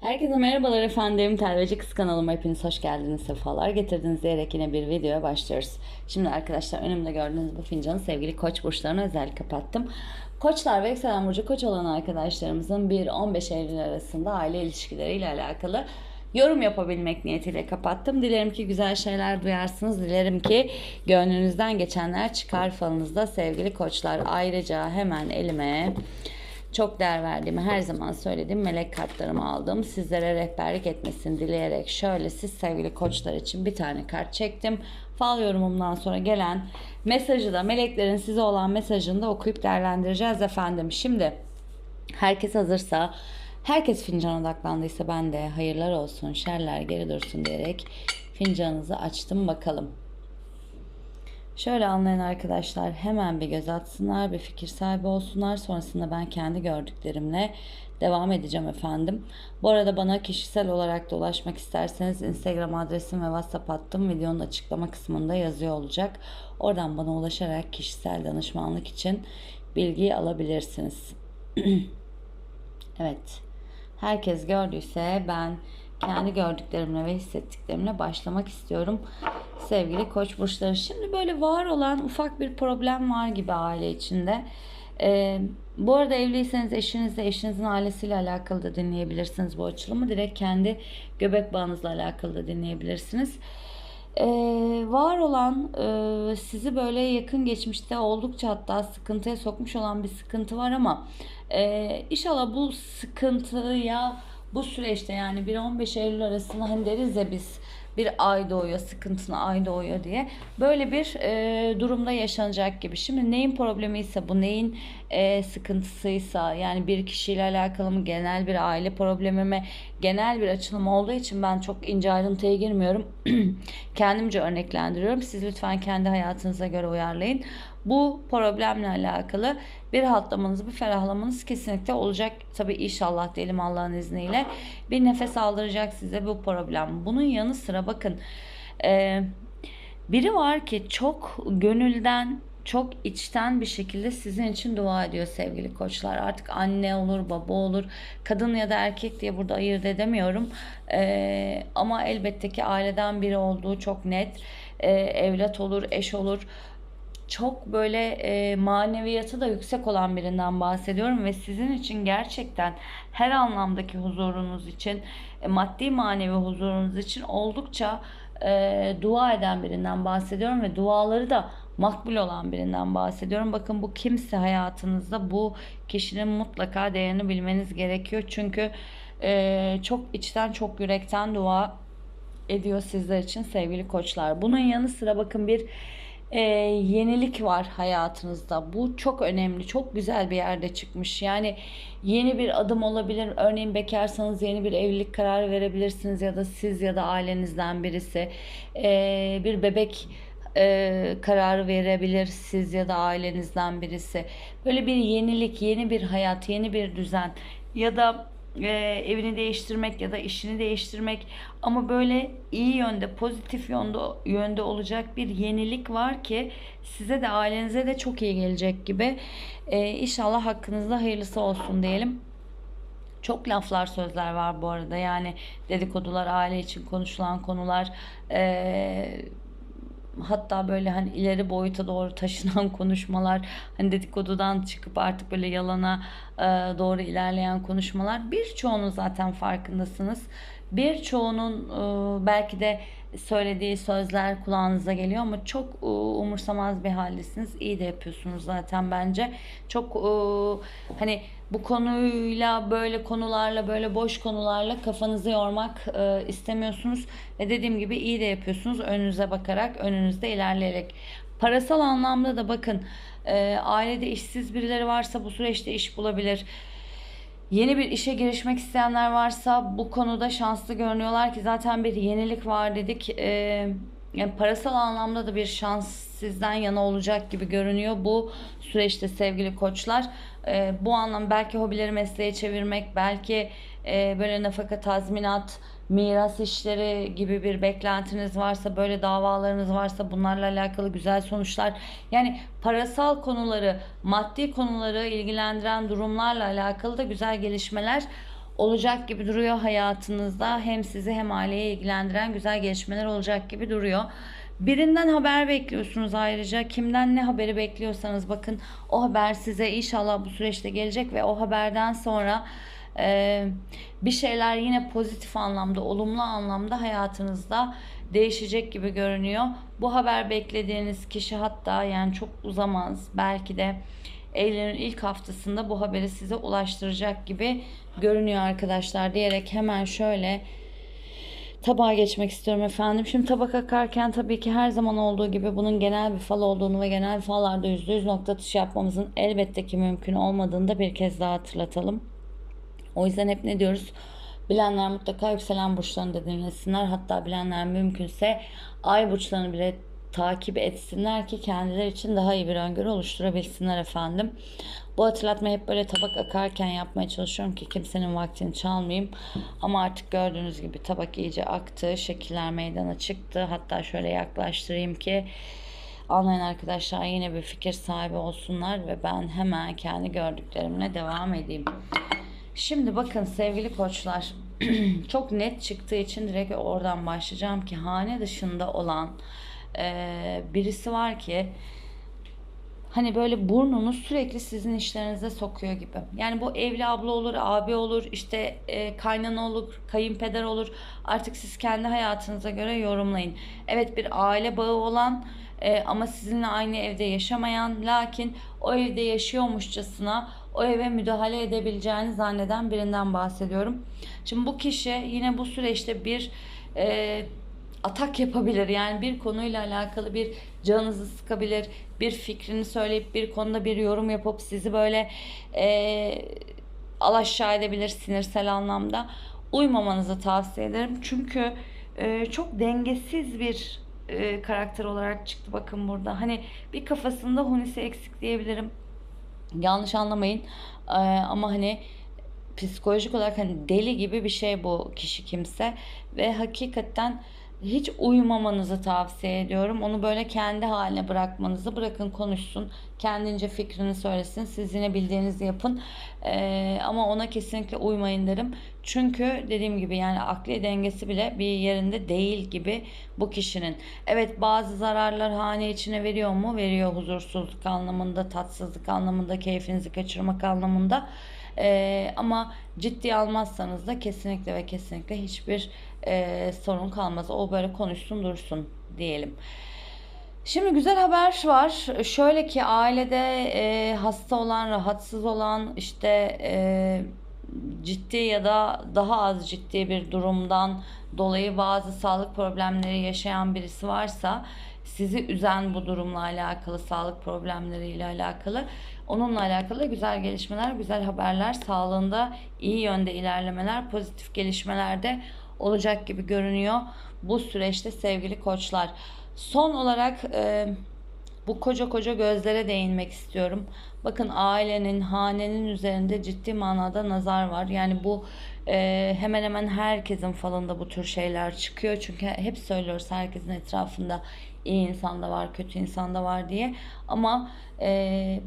Herkese merhabalar efendim. Telveci Kız kanalıma hepiniz hoş geldiniz. Sefalar getirdiniz diyerek yine bir videoya başlıyoruz. Şimdi arkadaşlar önümde gördüğünüz bu fincanı sevgili koç burçlarına özel kapattım. Koçlar ve yükselen burcu koç olan arkadaşlarımızın 1-15 Eylül arasında aile ilişkileriyle alakalı yorum yapabilmek niyetiyle kapattım. Dilerim ki güzel şeyler duyarsınız. Dilerim ki gönlünüzden geçenler çıkar falınızda sevgili koçlar. Ayrıca hemen elime çok değer verdiğimi her zaman söylediğim melek kartlarımı aldım. Sizlere rehberlik etmesini dileyerek şöyle siz sevgili koçlar için bir tane kart çektim. Fal yorumumdan sonra gelen mesajı da meleklerin size olan mesajını da okuyup değerlendireceğiz efendim. Şimdi herkes hazırsa herkes fincan odaklandıysa ben de hayırlar olsun şerler geri dursun diyerek fincanınızı açtım bakalım. Şöyle anlayan arkadaşlar hemen bir göz atsınlar, bir fikir sahibi olsunlar. Sonrasında ben kendi gördüklerimle devam edeceğim efendim. Bu arada bana kişisel olarak da ulaşmak isterseniz Instagram adresim ve WhatsApp hattım videonun açıklama kısmında yazıyor olacak. Oradan bana ulaşarak kişisel danışmanlık için bilgi alabilirsiniz. evet. Herkes gördüyse ben kendi gördüklerimle ve hissettiklerimle başlamak istiyorum. Sevgili koç burçları. Şimdi böyle var olan ufak bir problem var gibi aile içinde. Ee, bu arada evliyseniz eşinizle, eşinizin ailesiyle alakalı da dinleyebilirsiniz bu açılımı. Direkt kendi göbek bağınızla alakalı da dinleyebilirsiniz. Ee, var olan e, sizi böyle yakın geçmişte oldukça hatta sıkıntıya sokmuş olan bir sıkıntı var ama e, inşallah bu sıkıntıya bu süreçte yani 1-15 Eylül arasında hani deriz ya biz bir ay doğuyor, sıkıntına ay doğuyor diye. Böyle bir e, durumda yaşanacak gibi. Şimdi neyin problemi ise bu neyin e, sıkıntısıysa yani bir kişiyle alakalı mı genel bir aile problemi mi genel bir açılım olduğu için ben çok ince ayrıntıya girmiyorum. Kendimce örneklendiriyorum. Siz lütfen kendi hayatınıza göre uyarlayın. Bu problemle alakalı bir rahatlamanız, bir ferahlamanız kesinlikle olacak. Tabi inşallah diyelim Allah'ın izniyle. Bir nefes aldıracak size bu problem. Bunun yanı sıra bakın e, biri var ki çok gönülden çok içten bir şekilde sizin için dua ediyor sevgili koçlar. Artık anne olur, baba olur, kadın ya da erkek diye burada ayırt edemiyorum. Ee, ama elbette ki aileden biri olduğu çok net. Ee, evlat olur, eş olur çok böyle e, maneviyatı da yüksek olan birinden bahsediyorum ve sizin için gerçekten her anlamdaki huzurunuz için e, maddi manevi huzurunuz için oldukça e, dua eden birinden bahsediyorum ve duaları da makbul olan birinden bahsediyorum. Bakın bu kimse hayatınızda bu kişinin mutlaka değerini bilmeniz gerekiyor. Çünkü e, çok içten çok yürekten dua ediyor sizler için sevgili koçlar. Bunun yanı sıra bakın bir e, yenilik var hayatınızda. Bu çok önemli, çok güzel bir yerde çıkmış. Yani yeni bir adım olabilir. Örneğin bekarsanız yeni bir evlilik kararı verebilirsiniz ya da siz ya da ailenizden birisi e, bir bebek e, kararı verebilir siz ya da ailenizden birisi. Böyle bir yenilik, yeni bir hayat, yeni bir düzen ya da e, evini değiştirmek ya da işini değiştirmek. Ama böyle iyi yönde pozitif yönde yönde olacak bir yenilik var ki size de ailenize de çok iyi gelecek gibi. E, inşallah hakkınızda hayırlısı olsun diyelim. Çok laflar sözler var bu arada. Yani dedikodular aile için konuşulan konular eee hatta böyle hani ileri boyuta doğru taşınan konuşmalar hani dedikodudan çıkıp artık böyle yalana e, doğru ilerleyen konuşmalar birçoğunun zaten farkındasınız. Birçoğunun e, belki de söylediği sözler kulağınıza geliyor ama çok e, umursamaz bir haldesiniz. İyi de yapıyorsunuz zaten bence. Çok e, hani bu konuyla böyle konularla böyle boş konularla kafanızı yormak e, istemiyorsunuz ve dediğim gibi iyi de yapıyorsunuz önünüze bakarak önünüzde ilerleyerek parasal anlamda da bakın ailede işsiz birileri varsa bu süreçte iş bulabilir Yeni bir işe girişmek isteyenler varsa bu konuda şanslı görünüyorlar ki zaten bir yenilik var dedik. Ee, yani parasal anlamda da bir şans sizden yana olacak gibi görünüyor bu süreçte sevgili koçlar. Ee, bu anlam belki hobileri mesleğe çevirmek, belki e, böyle nafaka tazminat, miras işleri gibi bir beklentiniz varsa, böyle davalarınız varsa bunlarla alakalı güzel sonuçlar. Yani parasal konuları, maddi konuları ilgilendiren durumlarla alakalı da güzel gelişmeler olacak gibi duruyor hayatınızda. Hem sizi hem aileyi ilgilendiren güzel gelişmeler olacak gibi duruyor. Birinden haber bekliyorsunuz ayrıca. Kimden ne haberi bekliyorsanız bakın o haber size inşallah bu süreçte gelecek ve o haberden sonra e, bir şeyler yine pozitif anlamda, olumlu anlamda hayatınızda değişecek gibi görünüyor. Bu haber beklediğiniz kişi hatta yani çok uzamaz belki de Eylül'ün ilk haftasında bu haberi size ulaştıracak gibi görünüyor arkadaşlar diyerek hemen şöyle tabağa geçmek istiyorum efendim. Şimdi tabak akarken tabii ki her zaman olduğu gibi bunun genel bir fal olduğunu ve genel fallarda %100 nokta atışı yapmamızın elbette ki mümkün olmadığını da bir kez daha hatırlatalım. O yüzden hep ne diyoruz? Bilenler mutlaka yükselen burçlarını da dinlesinler. Hatta bilenler mümkünse ay burçlarını bile takip etsinler ki kendileri için daha iyi bir öngörü oluşturabilsinler efendim. Bu hatırlatmayı hep böyle tabak akarken yapmaya çalışıyorum ki kimsenin vaktini çalmayayım. Ama artık gördüğünüz gibi tabak iyice aktı. Şekiller meydana çıktı. Hatta şöyle yaklaştırayım ki anlayan arkadaşlar yine bir fikir sahibi olsunlar ve ben hemen kendi gördüklerimle devam edeyim. Şimdi bakın sevgili koçlar çok net çıktığı için direkt oradan başlayacağım ki hane dışında olan e, birisi var ki hani böyle burnunu sürekli sizin işlerinize sokuyor gibi. Yani bu evli abla olur, abi olur, işte e, kaynana olur, kayınpeder olur. Artık siz kendi hayatınıza göre yorumlayın. Evet bir aile bağı olan e, ama sizinle aynı evde yaşamayan lakin o evde yaşıyormuşçasına o eve müdahale edebileceğini zanneden birinden bahsediyorum. Şimdi bu kişi yine bu süreçte bir e, atak yapabilir. Yani bir konuyla alakalı bir canınızı sıkabilir. Bir fikrini söyleyip bir konuda bir yorum yapıp sizi böyle e, alaşağı edebilir sinirsel anlamda. Uymamanızı tavsiye ederim. Çünkü e, çok dengesiz bir e, karakter olarak çıktı bakın burada. Hani bir kafasında hunisi eksik diyebilirim. Yanlış anlamayın. E, ama hani psikolojik olarak hani deli gibi bir şey bu kişi kimse ve hakikaten hiç uyumamanızı tavsiye ediyorum. Onu böyle kendi haline bırakmanızı bırakın konuşsun. Kendince fikrini söylesin. Siz yine bildiğinizi yapın. Ee, ama ona kesinlikle uymayın derim. Çünkü dediğim gibi yani akli dengesi bile bir yerinde değil gibi bu kişinin. Evet bazı zararlar hane içine veriyor mu? Veriyor huzursuzluk anlamında, tatsızlık anlamında, keyfinizi kaçırmak anlamında. Ee, ama ciddi almazsanız da kesinlikle ve kesinlikle hiçbir e, sorun kalmaz. O böyle konuşsun dursun diyelim. Şimdi güzel haber var. Şöyle ki ailede e, hasta olan, rahatsız olan, işte e, ciddi ya da daha az ciddi bir durumdan dolayı bazı sağlık problemleri yaşayan birisi varsa sizi üzen bu durumla alakalı, sağlık problemleriyle alakalı onunla alakalı güzel gelişmeler, güzel haberler, sağlığında iyi yönde ilerlemeler, pozitif gelişmeler de olacak gibi görünüyor bu süreçte sevgili koçlar. Son olarak e, bu koca koca gözlere değinmek istiyorum. Bakın ailenin, hanenin üzerinde ciddi manada nazar var. Yani bu e, hemen hemen herkesin falında bu tür şeyler çıkıyor. Çünkü hep söylüyoruz herkesin etrafında iyi insan da var, kötü insan da var diye. Ama e,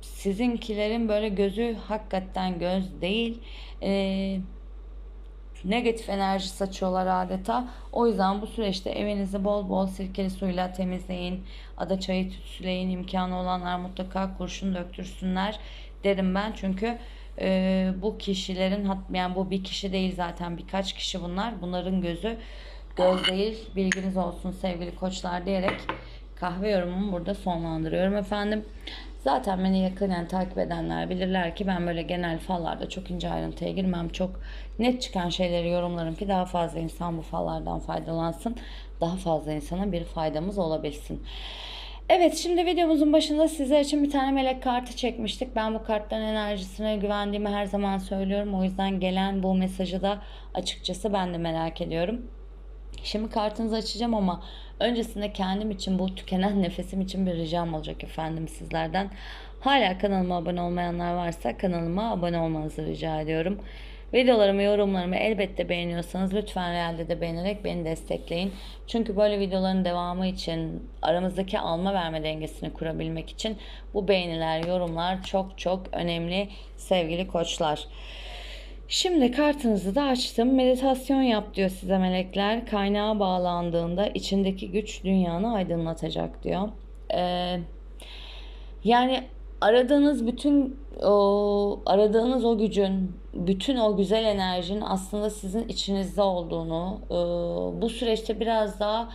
sizinkilerin böyle gözü hakikaten göz değil. Eee negatif enerji saçıyorlar adeta. O yüzden bu süreçte evinizi bol bol sirkeli suyla temizleyin. Ada çayı tütsüleyin. imkanı olanlar mutlaka kurşun döktürsünler derim ben. Çünkü e, bu kişilerin yani bu bir kişi değil zaten birkaç kişi bunlar. Bunların gözü göz değil. Bilginiz olsun sevgili koçlar diyerek kahve yorumumu burada sonlandırıyorum efendim. Zaten beni yakından takip edenler bilirler ki ben böyle genel fallarda çok ince ayrıntıya girmem. Çok net çıkan şeyleri yorumlarım ki daha fazla insan bu fallardan faydalansın. Daha fazla insana bir faydamız olabilsin. Evet şimdi videomuzun başında sizler için bir tane melek kartı çekmiştik. Ben bu kartların enerjisine güvendiğimi her zaman söylüyorum. O yüzden gelen bu mesajı da açıkçası ben de merak ediyorum. Şimdi kartınızı açacağım ama öncesinde kendim için bu tükenen nefesim için bir ricam olacak efendim sizlerden. Hala kanalıma abone olmayanlar varsa kanalıma abone olmanızı rica ediyorum. Videolarımı, yorumlarımı elbette beğeniyorsanız lütfen realde de beğenerek beni destekleyin. Çünkü böyle videoların devamı için aramızdaki alma verme dengesini kurabilmek için bu beğeniler, yorumlar çok çok önemli sevgili koçlar. Şimdi kartınızı da açtım. Meditasyon yap diyor size melekler. Kaynağa bağlandığında içindeki güç dünyanı aydınlatacak diyor. Ee, yani aradığınız bütün o aradığınız o gücün, bütün o güzel enerjinin aslında sizin içinizde olduğunu, e, bu süreçte biraz daha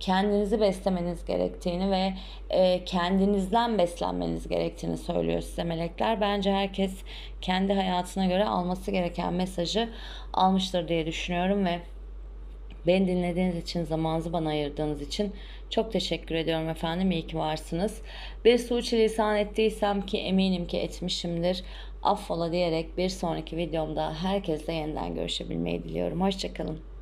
kendinizi beslemeniz gerektiğini ve e, kendinizden beslenmeniz gerektiğini söylüyor size melekler. Bence herkes kendi hayatına göre alması gereken mesajı almıştır diye düşünüyorum ve Beni dinlediğiniz için, zamanınızı bana ayırdığınız için çok teşekkür ediyorum efendim. İyi ki varsınız. Bir suçilisan ettiysem ki eminim ki etmişimdir. Affola diyerek bir sonraki videomda herkesle yeniden görüşebilmeyi diliyorum. Hoşçakalın.